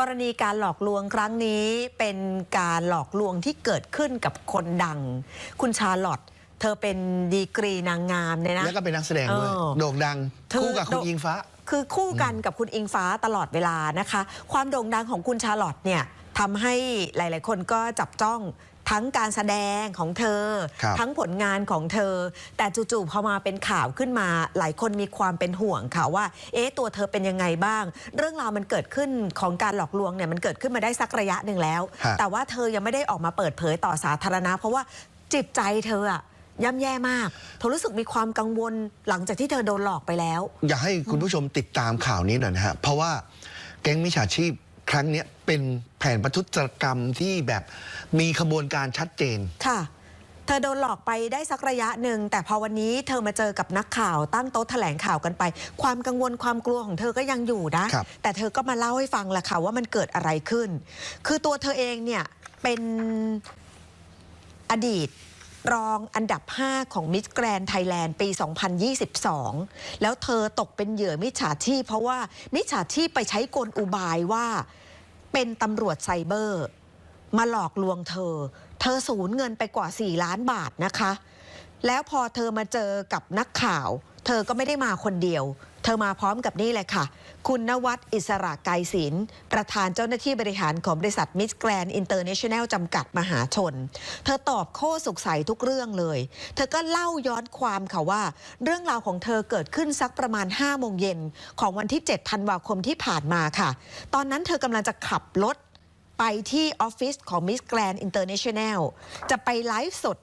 กรณีการหลอกลวงครั้งนี้เป็นการหลอกลวงที่เกิดขึ้นกับคนดัง คุณชาลอตเธอเป็นดีกรีนางงามเนี่ยนะ แล้วก็เป็นนักแสดงด้วย เออโด่งดัง เธอ คู่กับคุณโด่งอิงฟ้า คือคู่กันกับคุณอิงฟ้าตลอดเวลานะคะ ความโด่งดังของคุณชาลอตเนี่ยทำให้หลาย ๆ คนก็จับจ้อง ทั้งการแสดงของเธอ ครับทั้งผลงานของเธอ แต่จู่ๆพอมาเป็นข่าวขึ้นมา หลายคนมีความเป็นห่วงค่ะว่า เอ๊ะตัวเธอเป็นยังไงบ้าง เรื่องราวมันเกิดขึ้นของการหลอกลวงเนี่ยมันเกิดขึ้นมาได้สักระยะหนึ่งแล้ว ฮะ แต่ว่าเธอยังไม่ได้ออกมาเปิดเผยต่อสาธารณะ เพราะว่าจิตใจเธออะย่ำแย่มากเธอรู้สึกมีความกังวลหลังจากที่เธอโดนหลอกไปแล้ว อยากให้คุณผู้ชมติดตามข่าวนี้หน่อยนะฮะ เพราะว่าแก๊งมิจฉาชีพ ครั้งเนี้ยเป็นแผนประทุษกรรมที่แบบมีขบวนการชัดเจนค่ะ เธอโดนหลอกไปได้สักระยะหนึ่ง แต่พอวันนี้เธอมาเจอกับนักข่าว ตั้งโต๊ะแถลงข่าวกันไป ความกังวลความกลัวของเธอก็ยังอยู่นะครับแต่เธอก็มาเล่าให้ฟังแหละค่ะว่ามันเกิดอะไรขึ้น คือตัวเธอเองเนี่ยเป็นอดีตรองอันดับ 5 ของมิสแกรนไทยแลนด์ปี 2022 แล้วเธอตกเป็นเหยื่อมิจฉาชีพเพราะว่ามิจฉาชีพไปใช้กลอุบายว่า เป็นตำรวจไซเบอร์ มาหลอกลวงเธอ เธอสูญเงินไปกว่า 4 ล้านบาทนะคะ แล้วพอเธอมาเจอกับนักข่าว เธอก็ไม่ได้มาคนเดียว เธอมาพร้อมกับนี่เลยค่ะ คุณนวัดอิสระไกรศิลป์ประธานเจ้าหน้าที่บริหารของบริษัทมิสแกรนอินเตอร์เนชั่นแนลจำกัดมหาชน เธอตอบโค้สุกใสทุกเรื่องเลย เธอก็เล่าย้อนความค่ะว่า เรื่องราวของเธอเกิดขึ้นสักประมาณ5โมงเย็นของวันที่ 7 ธันวาคมที่ผ่านมาค่ะ ตอนนั้นเธอกำลังจะขับรถไปที่ออฟฟิศของ Miss Grand International จะไปไลฟ์สด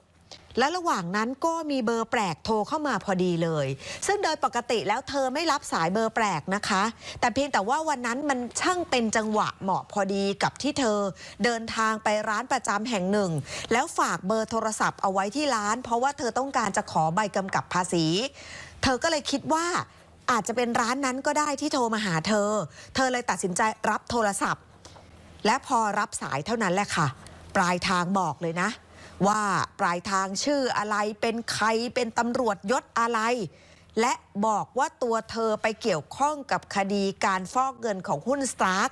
และระหว่างนั้นก็มีเบอร์แปลกโทรเข้ามาพอดีเลย ซึ่งโดยปกติแล้วเธอไม่รับสายเบอร์แปลกนะคะ แต่เพียงแต่ว่าวันนั้นมันช่างเป็นจังหวะเหมาะพอดีกับที่เธอ เดินทางไปร้านประจำแห่งหนึ่ง แล้วฝากเบอร์โทรศัพท์เอาไว้ที่ร้าน เพราะว่าเธอต้องการจะขอใบกำกับภาษี เธอก็เลยคิดว่าอาจจะเป็นร้านนั้นก็ได้ที่โทรมาหาเธอ เธอเลยตัดสินใจรับโทรศัพท์ และพอรับสายเท่านั้นแหละค่ะ ปลายทางบอกเลยนะ ว่าปลายทางชื่ออะไรเป็นใครเป็นตำรวจยศอะไร และบอกว่าตัวเธอไปเกี่ยวข้องกับคดีการฟอกเงินของหุ้นสตาร์ก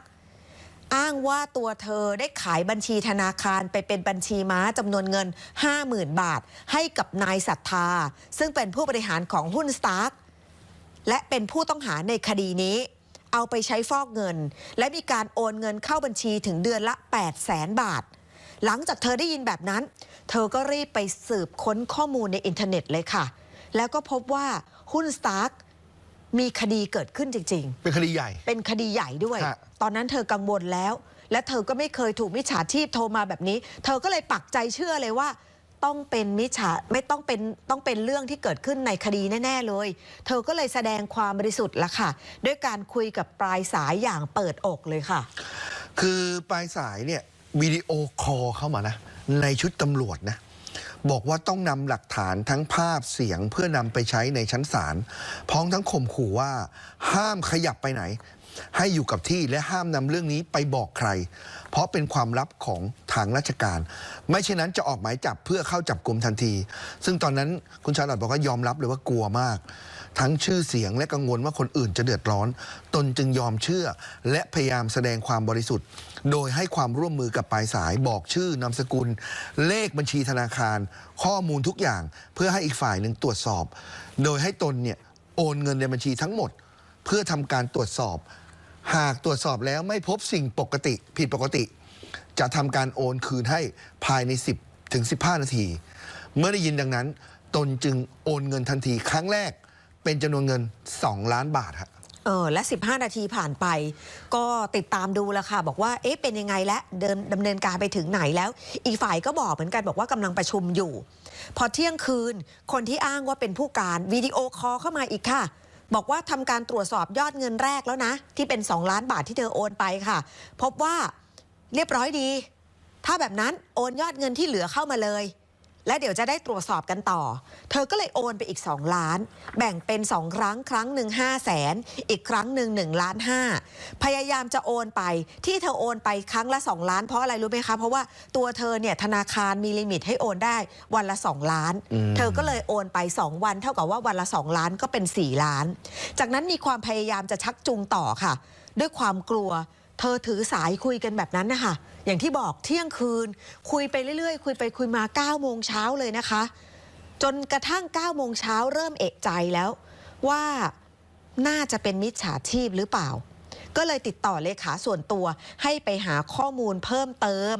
อ้างว่าตัวเธอได้ขายบัญชีธนาคารไปเป็นบัญชีม้าจำนวนเงิน 50,000 บาท ให้กับนายศรัทธา ซึ่งเป็นผู้บริหารของหุ้นสตาร์กและเป็นผู้ต้องหาในคดีนี้ เอาไปใช้ฟอกเงิน และมีการโอนเงินเข้าบัญชีถึงเดือนละ 8 0 0แสนบาท หลังจากเธอได้ยินแบบนั้น เธอก็รีบไปสืบค้นข้อมูลในอินเทอร์เน็ตเลยค่ะ แล้วก็พบว่าหุ้นสตาร์กมีคดีเกิดขึ้นจริง ๆ เป็นคดีใหญ่ เป็นคดีใหญ่ด้วย ฮะ ตอนนั้นเธอกังวลแล้ว และเธอก็ไม่เคยถูกมิจฉาชีพโทรมาแบบนี้ เธอก็เลยปักใจเชื่อเลยว่า ต้องเป็นมิจฉาไม่ต้องเป็นต้องเป็นเรื่องที่เกิดขึ้นในคดีแน่ ๆเลย เธอก็เลยแสดงความบริสุทธิ์ละค่ะ ด้วยการคุยกับปลายสายอย่างเปิดอกเลยค่ะ คือปลายสายเนี่ย วิดีโอคอลเข้ามานะ ในชุดตำรวจนะ บอกว่าต้องนำหลักฐานทั้งภาพเสียงเพื่อนำไปใช้ในชั้นศาลพร้อมทั้งข่มขู่ว่า ห้ามขยับไปไหน ให้อยู่กับที่และห้ามนำเรื่องนี้ไปบอกใคร เพราะเป็นความลับของทางราชการ ไม่เช่นนั้นจะออกหมายจับเพื่อเข้าจับกลุ่มทันที ซึ่งตอนนั้นคุณชาลอตบอกว่ายอมรับเลยว่ากลัวมาก ทั้งชื่อเสียงและกังวลว่าคนอื่นจะเดือดร้อน ตนจึงยอมเชื่อ และพยายามแสดงความบริสุทธิ์ โดยให้ความร่วมมือกับปลายสายบอกชื่อนามสกุล เลขบัญชีธนาคาร ข้อมูลทุกอย่าง เพื่อให้อีกฝ่ายหนึ่งตรวจสอบ โดยให้ตนเนี่ยโอนเงินในบัญชีทั้งหมด เพื่อทำการตรวจสอบ หากตรวจสอบแล้วไม่พบสิ่งปกติผิดปกติ จะทำการโอนคืนให้ภายใน 10ถึง15 นาที เมื่อได้ยินดังนั้น ตนจึงโอนเงินทันทีครั้งแรก เป็นจำนวนเงิน 2 ล้านบาทฮะเออและ 15 นาทีผ่านไป ก็ติดตามดูแล้วค่ะ บอกว่าเอ๊ะเป็นยังไงและเดินดำเนินการไปถึงไหนแล้ว อีกฝ่ายก็บอกเหมือนกันบอกว่ากำลังประชุมอยู่ พอเที่ยงคืน คนที่อ้างว่าเป็นผู้การวิดีโอคอลเข้ามาอีกค่ะ บอกว่าทำการตรวจสอบยอดเงินแรกแล้วนะ ที่เป็น 2 ล้านบาทที่เธอโอนไปค่ะ พบว่าเรียบร้อยดี ถ้าแบบนั้นโอนยอดเงินที่เหลือเข้ามาเลย และเดี๋ยวจะได้ตรวจสอบกันต่อ เธอก็เลยโอนไปอีก 2 ล้าน แบ่งเป็น 2 ครั้งครั้งหนึ่ง5 0 0แสนอีกครั้งหนึ่ง1ล้าน5พยายามจะโอนไปที่เธอโอนไปครั้งละ 2 ล้านเพราะอะไรรู้ไหมคะ เพราะว่าตัวเธอเนี่ยธนาคารมีลิมิตให้โอนได้วันละ 2 ล้านอืมเธอก็เลยโอนไป 2 วัน เท่ากับว่าวันละ 2 ล้านก็เป็น 4 ล้าน จากนั้นมีความพยายามจะชักจูงต่อค่ะ ด้วยความกลัว เธอถือสายคุยกันแบบนั้นนะคะ อย่างที่บอกเที่ยงคืน คุยไปเรื่อยๆ คุยไปคุยมา9ก้าโมงเช้าเลยนะคะ จนกระทั่ง9ก้าโมงเช้าเริ่มเอกใจแล้วว่าน่าจะเป็นมิจฉาชีพหรือเปล่า ก็เลยติดต่อเลขาส่วนตัวให้ไปหาข้อมูลเพิ่มเติม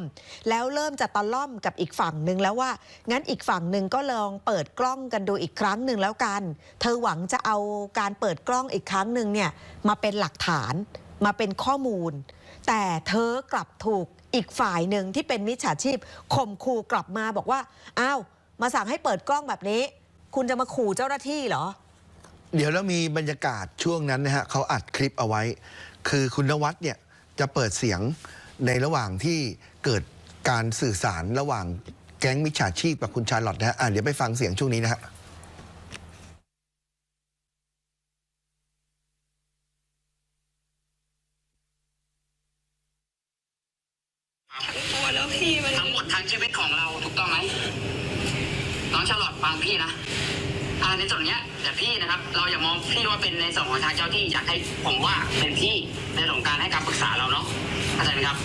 แล้วเริ่มจะตะล่อมกับอีกฝั่งหนึ่งแล้วว่า งั้นอีกฝั่งหนึ่งก็ลองเปิดกล้องกันดูอีกครั้งหนึ่งแล้วกัน เธอหวังจะเอาการเปิดกล้องอีกครั้งหนึ่งเนี่ยมาเป็นหลักฐาน มาเป็นข้อมูล แต่เธอกลับถูกอีกฝ่ายหนึ่งที่เป็นมิจฉาชีพข่มขู่กลับมาบอกว่าอ้าวมาสั่งให้เปิดกล้องแบบนี้ คุณจะมาขู่เจ้าหน้าที่เหรอ เดี๋ยวเรามีบรรยากาศช่วงนั้นนะฮะเขาอัดคลิปเอาไว้ คือคุณนวัดเนี่ยจะเปิดเสียงในระหว่างที่เกิดการสื่อสารระหว่างแก๊งมิจฉาชีพกับคุณชาลอตนะฮะอะเดี๋ยวไปฟังเสียงช่วงนี้นะฮะ ทั้งตัวแล้วพี่มัน ทั้งหมดทั้งชีวิตของเราถูกต้องไหมน้องชาลอตฟังพี่นะอ่าในส่วนเนี้ยแต่พี่นะครับ เราอย่ามองพี่ว่าเป็นในส่วนของ ทางเจ้าที่อยากให้ผมว่าเป็นพี่ในส่วนของการให้การปรึกษาเราเนาะเข้าใจไหมครับ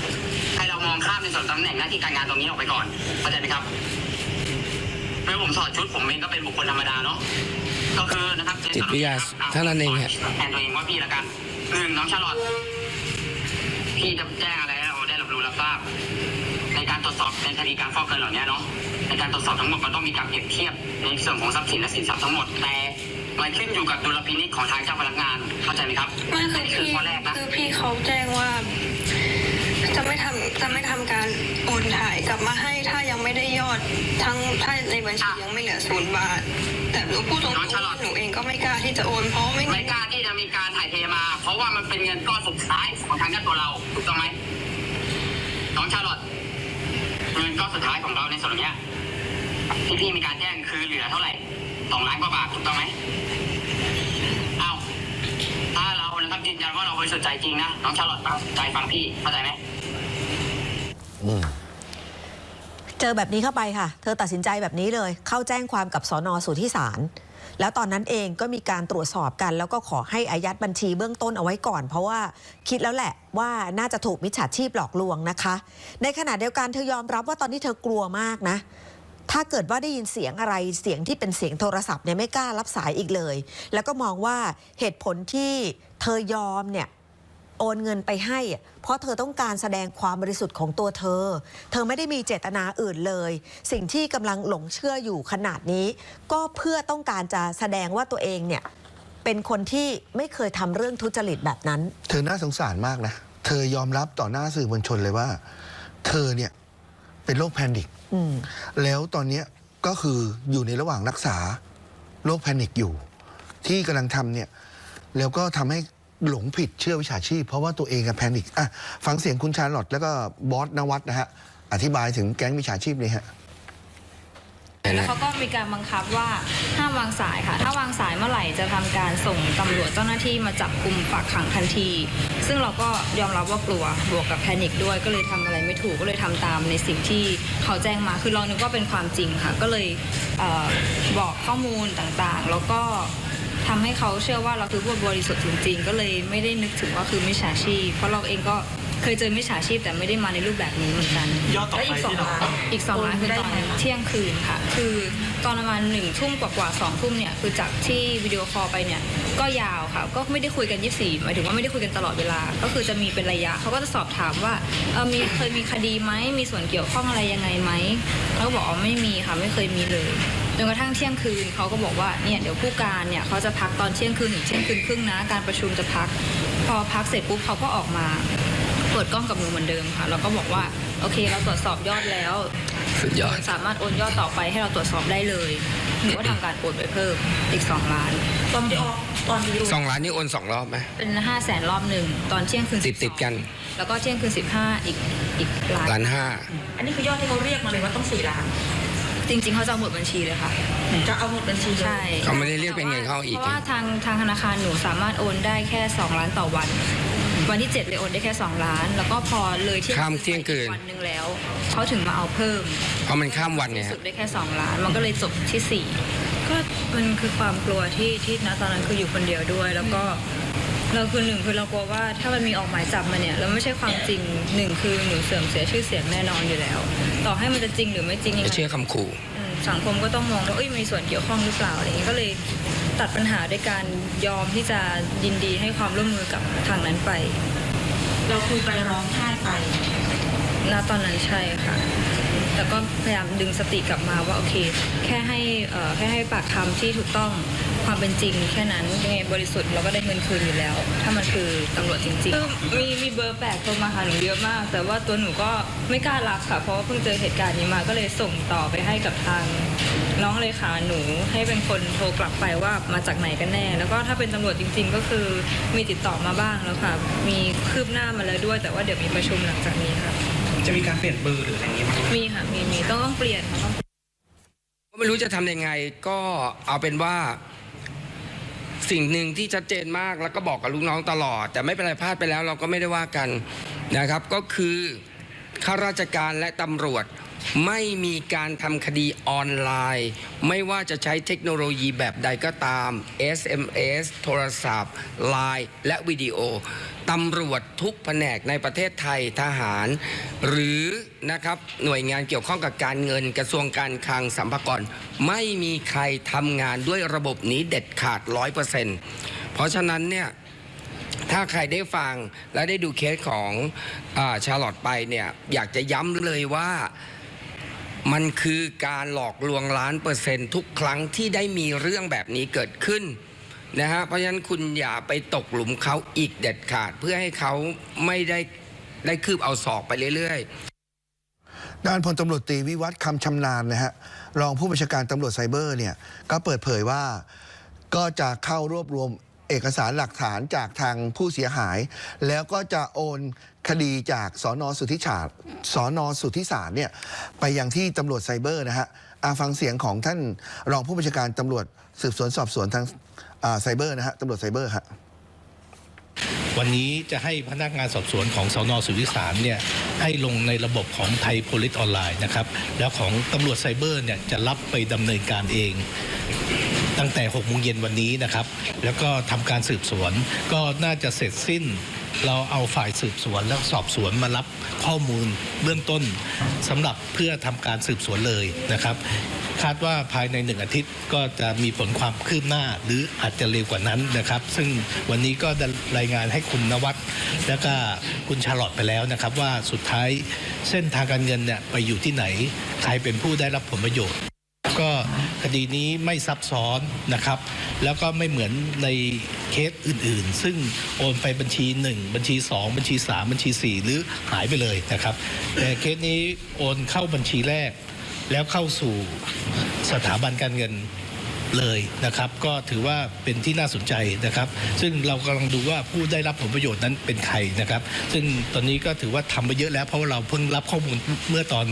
ให้เรามองข้ามในส่วนตำแหน่งหน้าที่การงานตรงนี้ออกไปก่อนเข้าใจไหมครับเมื่อผมถอดชุดผมเองก็เป็นบุคคลธรรมดาเนาะก็คือนะครับในจิส่ตวนวิทยาอ่เท่านั้นเองฮะแทนตัวเองว่าพี่ละกันหนึ่งน้องชาลอตพี่จะแจ้งอะไรให้เราได้รับรู้รับทราบในการตรวจสอบในคดีการฟอกเงินเหล่านี้เนาะในการตรวจสอบทั้งหมดมันต้องมีการเปรียบเทียบในส่วนของทรัพย์สินและสินทรัพย์ทั้งหมดแต่มันขึ้นอยู่กับดุลพินิจของทางเจ้าพนักงานเข้า ใจไหมครับไม่คือนี่คือพี่ข้อแรกนะคือพี่เขาแจ้งว่า จะไม่ทำจะไม่ทำการโอนถ่ายกลับมาให้ถ้ายังไม่ได้ยอดทั้งถ้าในบัญชียังไม่เหลือศูนย์บาท แต่หนูพูดตรงๆว่าหนูเองก็ไม่กล้าที่จะโอนเพราะไม่ไม่กล้าที่จะมีการถ่ายเทมา เพราะว่ามันเป็นเงินก้อนสุดท้ายของทางด้านตัวเราถูกต้องไหมน้องชาลอตเงินก้อนสุดท้ายของเราในส่วนเนี้ยที่พี่มีการแจ้งคือเหลือเท่าไหร่สองล้านกว่าบาทถูกต้องไหมเอาถ้าเรานะครับ ยืนยันว่าเราบริสุทธิ์ใจจริงนะน้องชาลอตตั้งใจฟังพี่เข้าใจไหมอืมเจอแบบนี้เข้าไปค่ะ เธอตัดสินใจแบบนี้เลย เข้าแจ้งความกับสอนอสุทธิสาร แล้วตอนนั้นเองก็มีการตรวจสอบกัน แล้วก็ขอให้อายัดบัญชีเบื้องต้นเอาไว้ก่อน เพราะว่าคิดแล้วแหละว่าน่าจะถูกมิจฉาชีพหลอกลวงนะคะ ในขณะเดียวกันเธอยอมรับว่าตอนนี้เธอกลัวมากนะ ถ้าเกิดว่าได้ยินเสียงอะไรเสียงที่เป็นเสียงโทรศัพท์เนี่ยไม่กล้ารับสายอีกเลย แล้วก็มองว่าเหตุผลที่เธอยอมเนี่ยโอนเงินไปให้ เพราะเธอต้องการแสดงความบริสุทธิ์ของตัวเธอ เธอไม่ได้มีเจตนาอื่นเลย สิ่งที่กำลังหลงเชื่ออยู่ขนาดนี้ ก็เพื่อต้องการจะแสดงว่าตัวเองเนี่ยเป็นคนที่ไม่เคยทำเรื่องทุจริตแบบนั้น เธอน่าสงสารมากนะ เธอยอมรับต่อหน้าสื่อมวลชนเลยว่า เธอเนี่ย เป็นโรคแพนิคอืมแล้วตอนเนี้ยก็คืออยู่ในระหว่างรักษาโรคแพนิคอยู่ ที่กำลังทำเนี่ยแล้วก็ทำให้หลงผิดเชื่อวิชาชีพ เพราะว่าตัวเองกับแพนิคอะฟังเสียงคุณชาลอตแล้วก็บอสนวัดนะฮะ อธิบายถึงแก๊งวิชาชีพนี้ฮะ แล้วเขาก็มีการบังคับว่าห้ามวางสายค่ะ ถ้าวางสายเมื่อไหร่จะทำการส่งตำรวจเจ้าหน้าที่มาจับกลุ่มฝากขังทันที ซึ่งเราก็ยอมรับว่ากลัวบวกกับแพนิคด้วยก็เลยทำอะไรไม่ถูกก็เลยทำตามในสิ่งที่เขาแจ้งมาคือเรานึกว่าเป็นความจริงค่ะ ก็เลยเออบอกข้อมูลต่างๆ แล้วก็ทำให้เขาเชื่อว่าเราคือผู้บริสุทธิ์จริง ๆ ก็เลยไม่ได้นึกถึงว่าคือมิจฉาชีพเพราะเราเองก็ เคยเจอมิจฉาชีพแต่ไม่ได้มาในรูปแบบนี้เหมือนกันยอดต่อไปที่เราอีกสองล้านคือตอนเที่ยงคืนค่ะ คือตอนประมาณหนึ่งทุ่มกว่าๆสองทุ่มเนี่ยคือจากที่วิดีโอคอลไปเนี่ยก็ยาวค่ะ ก็ไม่ได้คุยกัน24หมายถึงว่าไม่ได้คุยกันตลอดเวลา ก็คือจะมีเป็นระยะเขาก็จะสอบถามว่าเออมีเคยมีคดีไหมมีส่วนเกี่ยวข้องอะไรยังไงไหมแล้วก็บอกอ๋อไม่มีค่ะไม่เคยมีเลยจนกระทั่งเที่ยงคืนเขาก็บอกว่าเนี่ยเดี๋ยวผู้การเนี่ยเขาจะพักตอนเที่ยงคืนถึงเที่ยงคืนครึ่งนะการประชุมจะพัก พอพักเสร็จปุ๊บเขาก็ออกมา เปิดกล้องกับหนูเหมือนเดิมค่ะ แล้วก็บอกว่าโอเคเราตรวจสอบยอดแล้วสุดยอดสามารถโอนยอดต่อไปให้เราตรวจสอบได้เลยหนูก็ทำการโอนไปเพิ่มอีก 2 ล้าน ตอนที่ออกตอนที่สองล้านนี่โอนสองรอบไหมเป็น5 0 0แสนรอบหนึ่งตอนเที่ยงคืนติดติดกัน12แล้วก็เที่ยงคืน15อีกอีกล้านล้านห้าอันนี้คือยอดที่เขาเรียกมาเลยว่าต้องสี่ล้านจริงๆเขาจะเอาหมดบัญชีเลยค่ะ จะเอาหมดบัญชีเลยใช่เขาไม่ได้เรียกเป็นเงินเข้าอีกเพราะว่าทางทางธนาคารหนูสามารถโอนได้แค่ 2 ล้านต่อวัน วันที่7เลยโอนได้แค่ 2 ล้าน แล้วก็พอเลยเที่ยงข้ามเที่ยงคืนไปอีกวันหนึ่งแล้วเขาถึงมาเอาเพิ่มเพราะมันข้ามวันไงที่ฮะสุดได้แค่ 2 ล้าน มันก็เลยจบที่ 4 ก็มันคือความกลัวที่ที่ณตอนนั้นคืออยู่คนเดียวด้วย แล้วก็เราคือหนึ่งคือเรากลัวว่าถ้ามันมีออกหมายจับมาเนี่ยแล้วไม่ใช่ความจริงหนึ่งคือหนูเสื่อมเสียชื่อเสียงแน่นอนอยู่แล้ว ต่อให้มันจะจริงหรือไม่จริงยังจะไง เชื่อคำขู่ อืมสังคมก็ต้องมองว่าเอ้ยมีส่วนเกี่ยวข้องหรือเปล่าอะไรอย่างนี้ก็เลย ตัดปัญหาด้วยการยอมที่จะยินดีให้ความร่วมมือกับทางนั้นไป เราคุยไปร้องไห้ไปณตอนนั้นใช่ค่ะ แต่ก็พยายามดึงสติกลับมาว่าโอเค แค่ให้เอ่อแค่ให้ปากคำที่ถูกต้องความเป็นจริงแค่นั้นยังไงบริสุทธิ์เราก็ได้เงินคืนอยู่แล้ว ถ้ามันคือตำรวจจริงๆคือมีมีเบอร์แปลกโทรมาหาหนูเยอะมาก แต่ว่าตัวหนูก็ไม่กล้ารับค่ะ เพราะว่าเพิ่งเจอเหตุการณ์นี้มาก็เลยส่งต่อไปให้กับทาง น้องเลขาหนูให้เป็นคนโทรกลับไปว่ามาจากไหนกันแน่ แล้วก็ถ้าเป็นตำรวจจริง ๆ ก็คือมีติดต่อมาบ้างแล้วค่ะ มีคืบหน้ามาแล้วด้วย แต่ว่าเดี๋ยวมีประชุมหลังจากนี้ค่ะ จะมีการเปลี่ยนเบอร์หรืออะไรอย่างนี้ไหมมีค่ะมีมีต้องต้องเปลี่ยนค่ะต้อง ก็ไม่รู้จะทำยังไงก็เอาเป็นว่า สิ่งหนึ่งที่ชัดเจนมากแล้วก็บอกกับลูกน้องตลอด แต่ไม่เป็นไรพลาดไปแล้วเราก็ไม่ได้ว่ากันนะครับ ก็คือข้าราชการและตำรวจ ไม่มีการทำคดีออนไลน์ ไม่ว่าจะใช้เทคโนโลยีแบบใดก็ตาม SMS โทรศัพท์ Line และวิดีโอตำรวจทุกแผนกในประเทศไทยทหาร หรือนะครับหน่วยงานเกี่ยวข้องกับการเงินกระทรวงการคลังสัมภากรไม่มีใครทำงานด้วยระบบนี้เด็ดขาดร้อยเปอร์เซ็นต์เพราะฉะนั้นเนี่ยถ้าใครได้ฟังและได้ดูเคสของอาชาลอตไปเนี่ยอยากจะย้ำเลยว่า มันคือการหลอกลวงล้านเปอร์เซ็นต์ทุกครั้งที่ได้มีเรื่องแบบนี้เกิดขึ้นนะฮะเพราะฉะนั้นคุณอย่าไปตกหลุมเขาอีกเด็ดขาด เพื่อให้เขาไม่ได้ได้คืบเอาศอกไปเรื่อยๆ ด้านพลตำรวจตรีวิวัฒน์คำชำนาญนะฮะรองผู้บัญชาการตำรวจไซเบอร์เนี่ยก็เปิดเผยว่าก็จะเข้ารวบรวม เอกสารหลักฐานจากทางผู้เสียหาย แล้วก็จะโอนคดีจากสอนอสุทธิศาสสอนอสุทธิศาสเนี่ยไปยังที่ตำรวจไซเบอร์นะฮะอาฟังเสียงของท่านรองผู้บัญชาการตำรวจสืบสวนสอบสวนทางไซเบอร์นะฮะตำรวจไซเบอร์ฮะวันนี้จะให้พนักงานสอบสวนของสนสุทธิสารเนี่ยให้ลงในระบบของไทยโพลิสออนไลน์นะครับ แล้วของตำรวจไซเบอร์เนี่ยจะรับไปดำเนินการเอง ตั้งแต่6โมงเย็นวันนี้นะครับ แล้วก็ทำการสืบสวน ก็น่าจะเสร็จสิ้น เราเอาฝ่ายสืบสวนและสอบสวนมารับข้อมูลเบื้องต้นสำหรับเพื่อทำการสืบสวนเลยนะครับ คาดว่าภายในหนึ่งอาทิตย์ก็จะมีผลความคืบหน้า หรืออาจจะเร็วกว่านั้นนะครับ ซึ่งวันนี้ก็รายงานให้คุณนวัดและก็คุณชาลอตไปแล้วนะครับ ว่าสุดท้ายเส้นทางการเงินเนี่ยไปอยู่ที่ไหน ใครเป็นผู้ได้รับผลประโยชน์ ก็ คดีนี้ไม่ซับซ้อนนะครับ แล้วก็ไม่เหมือนในเคสอื่นๆ ซึ่งโอนไปบัญชี 1 บัญชี 2 บัญชี 3 บัญชี 4 หรือหายไปเลยนะครับ แต่เคสนี้โอนเข้าบัญชีแรก แล้วเข้าสู่สถาบันการเงิน เลยนะครับ ก็ถือว่าเป็นที่น่าสนใจนะครับ ซึ่งเรากำลังดูว่าผู้ได้รับผลประโยชน์นั้นเป็นใครนะครับ ซึ่งตอนนี้ก็ถือว่าทำไปเยอะแล้วเพราะว่าเราเพิ่งรับข้อมูลเมื่อตอน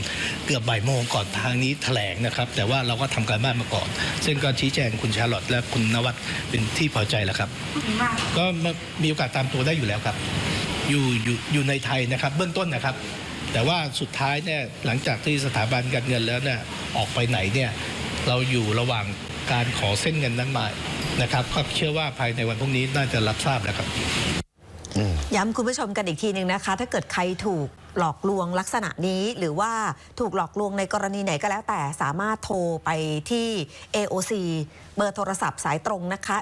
เกือบบ่ายโมงก่อนทางนี้แถลงนะครับ แต่ว่าเราก็ทำการบ้านมาก่อน ซึ่งก็ชี้แจงคุณชาลอตและคุณนวัดเป็นที่พอใจแล้วครับก็มีโอกาสตามตัวได้อยู่แล้วครับ อยู่อยู่อยู่ในไทยนะครับ เบื้องต้นนะครับแต่ว่าสุดท้ายเนี่ยหลังจากที่สถาบันการเงินแล้วเนี่ยออกไปไหนเนี่ยเราอยู่ระหว่าง การขอเส้นเงินนั้นมานะครับก็เชื่อว่าภายในวันพรุ่งนี้น่าจะรับทราบแล้วครับย้ำคุณผู้ชมกันอีกทีหนึ่งนะคะ ถ้าเกิดใครถูกหลอกลวงลักษณะนี้ หรือว่าถูกหลอกลวงในกรณีไหนก็แล้วแต่สามารถโทรไปที่ AOC เบอร์โทรศัพท์สายตรงนะคะ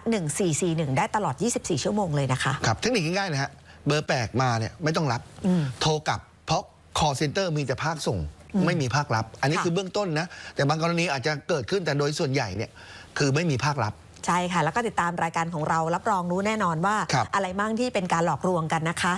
1441 ได้ตลอด 24 ชั่วโมงเลยนะคะครับเทคนิคง่ายๆนะฮะเบอร์แปลกมาเนี่ยไม่ต้องรับอืมโทรกลับเพราะ call center มีแต่ภาคส่ง ไม่มีภาครับ อันนี้ค่ะ คือเบื้องต้นนะ แต่บางกรณีอาจจะเกิดขึ้นแต่โดยส่วนใหญ่เนี่ยคือไม่มีภาครับ ใช่ค่ะ แล้วก็ติดตามรายการของเรารับรองรู้แน่นอนว่า ครับ อะไรบ้างที่เป็นการหลอกลวงกันนะคะ